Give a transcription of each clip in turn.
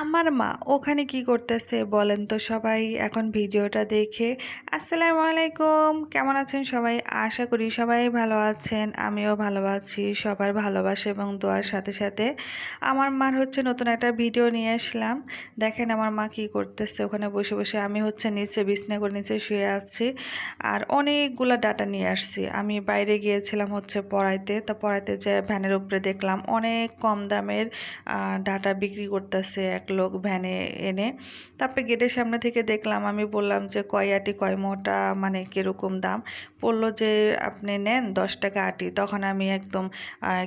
আমার মা ওখানে কি করতেছে বলেন তো সবাই এখন ভিডিওটা দেখে। আসসালামু আলাইকুম, কেমন আছেন সবাই? আশা করি সবাই ভালো আছেন, আমিও ভালো আছি, সবার ভালোবাসা এবং দোয়ার সাথে সাথে। আমার মার হচ্ছে নতুন একটা ভিডিও নিয়ে আসলাম। দেখেন আমার মা কি করতেছে, ওখানে বসে বসে আমি হচ্ছে নিচে বিছনা করে নিচে শুয়ে আছি আর অনেকগুলো ডাটা নিয়ে আসছি। আমি বাইরে গিয়েছিলাম হচ্ছে পড়াইতে, তো পড়াইতে যে ভ্যানের উপরে দেখলাম অনেক কম দামের ডাটা বিক্রি করতেছে। এক লোক ভ্যানে এনে তারপরে গেটের সামনে থেকে দেখলাম, আমি বললাম যে কয় আটি, কয় মোটা মানে কীরকম দাম? বলল যে আপনি নেন দশ টাকা আটি। তখন আমি একদম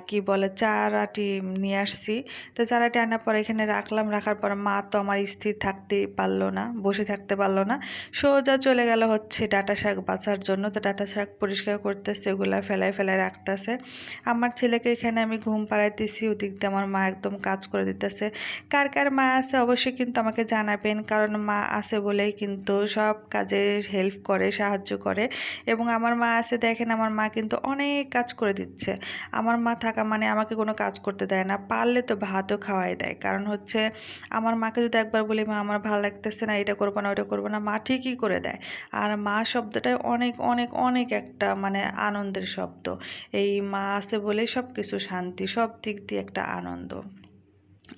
কি বলে, চার আটি নিয়ে আসছি। তো চার আটি আনার পর এখানে রাখলাম। রাখার পর মা তো আমার স্থির থাকতেই পারল না, বসে থাকতে পারল না। সোজা চলে গেল হচ্ছে ডাটা শাক বাঁচার জন্য। তো ডাটা শাক পরিষ্কার করতেছে ওগুলা ফেলায় ফেলায় রাখতেছে। আমার ছেলেকে এখানে আমি ঘুম পাড়াইতেছি, ওদিক দিয়ে আমার মা একদম কাজ করে দিতেছে। কার কার মা আছে অবশ্যই কিন্তু আমাকে জানাবেন। কারণ মা আছে বলেই কিন্তু সব কাজে হেল্প করে, সাহায্য করে। এবং আমার মা আছে, দেখেন আমার মা কিন্তু অনেক কাজ করে দিচ্ছে। আমার মা থাকা মানে আমাকে কোনো কাজ করতে দেয় না, পারলে তো ভাতও খাওয়াই দেয়। কারণ হচ্ছে আমার মাকে যদি একবার বলি, মা, আমার ভালো লাগতেছে না, এটা করব না, ওটা করব না, মা ঠিকই করে দেয়। আর মা শব্দটাই অনেক অনেক অনেক একটা মানে আনন্দের শব্দ। এই মা আছে বলেই সব কিছু শান্তি, সব দিক দিয়ে একটা আনন্দ।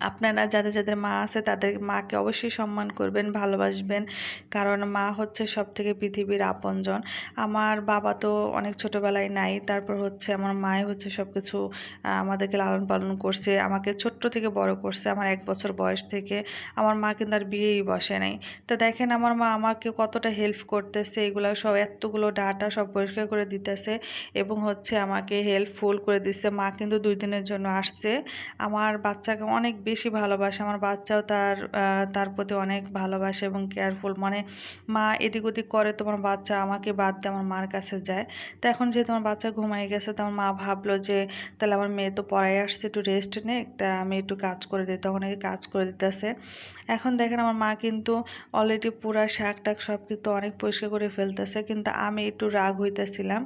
আপনারা যাদের যাদের মা আছে তাদের মাকে অবশ্যই সম্মান করবেন, ভালোবাসবেন। কারণ মা হচ্ছে সব থেকে পৃথিবীর আপনজন। আমার বাবা তো অনেক ছোটোবেলায় নাই, তারপর হচ্ছে আমার মাই হচ্ছে সব কিছু আমাদেরকে লালন পালন করছে, আমাকে ছোট্ট থেকে বড় করছে, আমার এক বছর বয়স থেকে। আমার মা কিন্তু আর বিয়েই বসে নাই। তো দেখেন আমার মা আমাকে কতটা হেল্প করতেছে, এগুলো সব এতগুলো ডাটা সব পরিষ্কার করে দিতেছে এবং হচ্ছে আমাকে হেল্পফুল করে দিচ্ছে। মা কিন্তু দুই দিনের জন্য আসছে। আমার বাচ্চাকে অনেক বেশি ভালোবাসে। আমার বাচ্চাও তার তার প্রতি অনেক ভালোবাসে এবং কেয়ারফুল মানে মা এদিক ওদিক করে, তোমার বাচ্চা আমাকে বাদ দিয়ে আমার মার কাছে যায়। তো এখন যেহেতু আমার বাচ্চা ঘুমাই গেছে তো আমার মা ভাবলো যে, তাহলে আমার মেয়ে তো পড়াই আসছে, একটু রেস্ট নে তা আমি একটু কাজ করে দিই। তখন এই কাজ করে দিতেছে। এখন দেখেন আমার মা কিন্তু অলরেডি পুরা শাক টাক সব কিন্তু অনেক পরিষ্কার করে ফেলতেছে, কিন্তু আমি একটু রাগ হইতেছিলাম।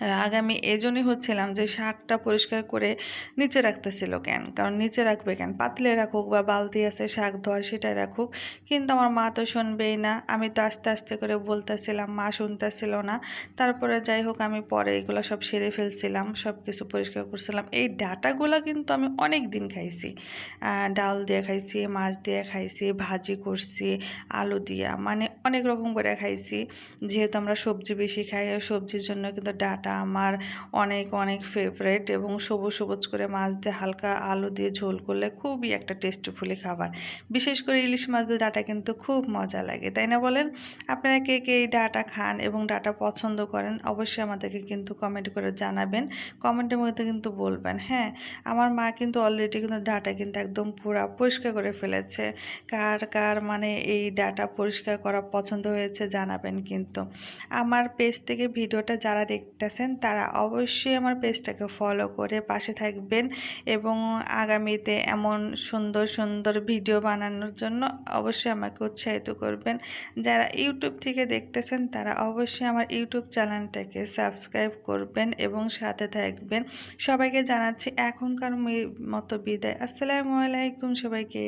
রাগ আমি এজন্যই হচ্ছিলাম যে শাকটা পরিষ্কার করে নিচে রাখতেছিল কেন? কারণ নিচে রাখবে কেন? পাতলে রাখুক বা বালতি আছে, শাক ধোয়ার সেটাই রাখুক। কিন্তু আমার মা তো শুনবেই না। আমি তো আস্তে আস্তে করে বলতেছিলাম, মা শুনতেছিল না। তারপরে যাই হোক, আমি পরে এগুলো সব সেরে ফেলছিলাম সব কিছু পরিষ্কার করছিলাম। এই ডাটাগুলো কিন্তু আমি অনেক দিন খাইছি। ডাল দিয়ে খাইছি, মাছ দিয়ে খাইছি, ভাজি করছি, আলু দিয়া মানে অনেক রকম করে খাইছি। যেহেতু আমরা সবজি বেশি খাই, সবজির জন্য কিন্তু ডাটা আমার অনেক অনেক ফেভারেট এবং সবুজ সবুজ করে মাছ দিয়ে হালকা আলু দিয়ে ঝোল করলে খুবই একটা টেস্টফুলি খাবার। বিশেষ করে ইলিশ মাছ দিয়ে ডাটা কিন্তু খুব মজা লাগে, তাই না বলেন? আপনারা কে কে এই ডাটা খান এবং ডাটা পছন্দ করেন অবশ্যই আমাদেরকে কিন্তু কমেন্ট করে জানাবেন কমেন্টের মধ্যে কিন্তু বলবেন হ্যাঁ? আমার মা কিন্তু অলরেডি কিন্তু ডাটা কিন্তু একদম পুরা পরিষ্কার করে ফেলেছে, কার কার মানে এই ডাটা পরিষ্কার করা পছন্দ হয়েছে জানাবেন কিন্তু। আমার পেজ থেকে ভিডিওটা যারা দেখতেছেন তারা অবশ্যই আমার পেজটাকে ফলো করে পাশে থাকবেন এবং আগামীতে এমন সুন্দর সুন্দর ভিডিও বানানোর জন্য অবশ্যই আমাকে উৎসাহিত করবেন। যারা ইউটিউব থেকে দেখতেছেন, তারা অবশ্যই আমার ইউটিউব চ্যানেলটাকে সাবস্ক্রাইব করবেন এবং সাথে থাকবেন। সবাইকে জানাচ্ছি এখনকার মতো বিদায়। আসসালামু আলাইকুম সবাইকে।